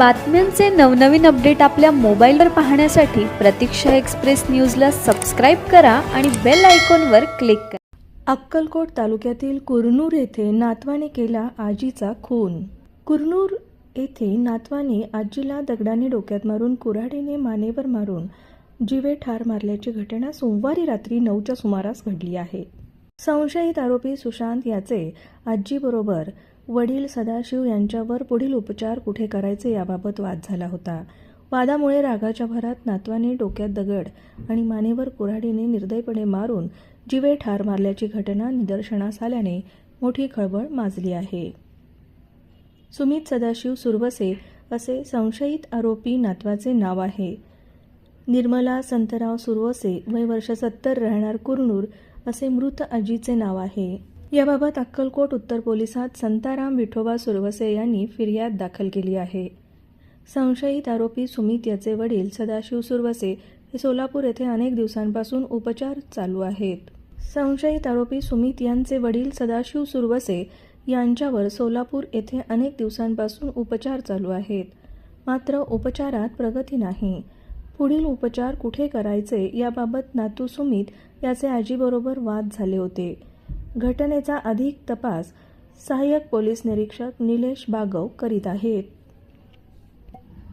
बातम्यांचे नवनवीन अपडेट आपल्या मोबाईलवर पाहण्यासाठी प्रतीक्षा एक्सप्रेस न्यूजला सबस्क्राईब करा आणि बेल आयकॉनवर क्लिक करा. अक्कलकोट तालुक्यातील कुरनूर येथे नातवाने केला आजीचा खून. कुरनूर येथे नातवाने आजीला दगडाने डोक्यात मारून कुऱ्हाडीने मानेवर मारून जीवे ठार मारल्याची घटना सोमवारी रात्री नऊच्या सुमारास घडली आहे. संशयित आरोपी सुशांत याचे आजीबरोबर वडील सदाशिव यांच्यावर पुढील उपचार कुठे करायचे याबाबत वाद झाला होता. वादामुळे रागाच्या भरात नातवाने डोक्यात दगड आणि मानेवर कुऱ्हाडीने निर्दयपणे मारून जीवे ठार मारल्याची घटना निदर्शनास आल्याने मोठी खळबळ माजली आहे. सुमित सदाशिव सुरवसे असे संशयित आरोपी नातवाचे नाव आहे. निर्मला संतराव सुरवसे वय वर्ष सत्तर राहणार कुरनूर असे मृत आजीचे नाव आहे. याबाबत अक्कलकोट उत्तर पोलिसात संताराम विठोबा सुरवसे यांनी फिर्याद दाखल केली आहे. संशयित आरोपी सुमित याचे वडील सदाशिव सुरवसे हे सोलापूर येथे अनेक दिवसांपासून उपचार चालू आहेत. संशयित आरोपी सुमित यांचे वडील सदाशिव सुरवसे यांच्यावर सोलापूर येथे अनेक दिवसांपासून उपचार चालू आहेत. मात्र उपचारात प्रगती नाही. पुढील उपचार कुठे करायचे याबाबत नातू सुमित याचे आजीबरोबर वाद झाले होते. घटनेचा अधिक तपास सहाय्यक पोलीस निरीक्षक निलेश बागव करीत आहेत.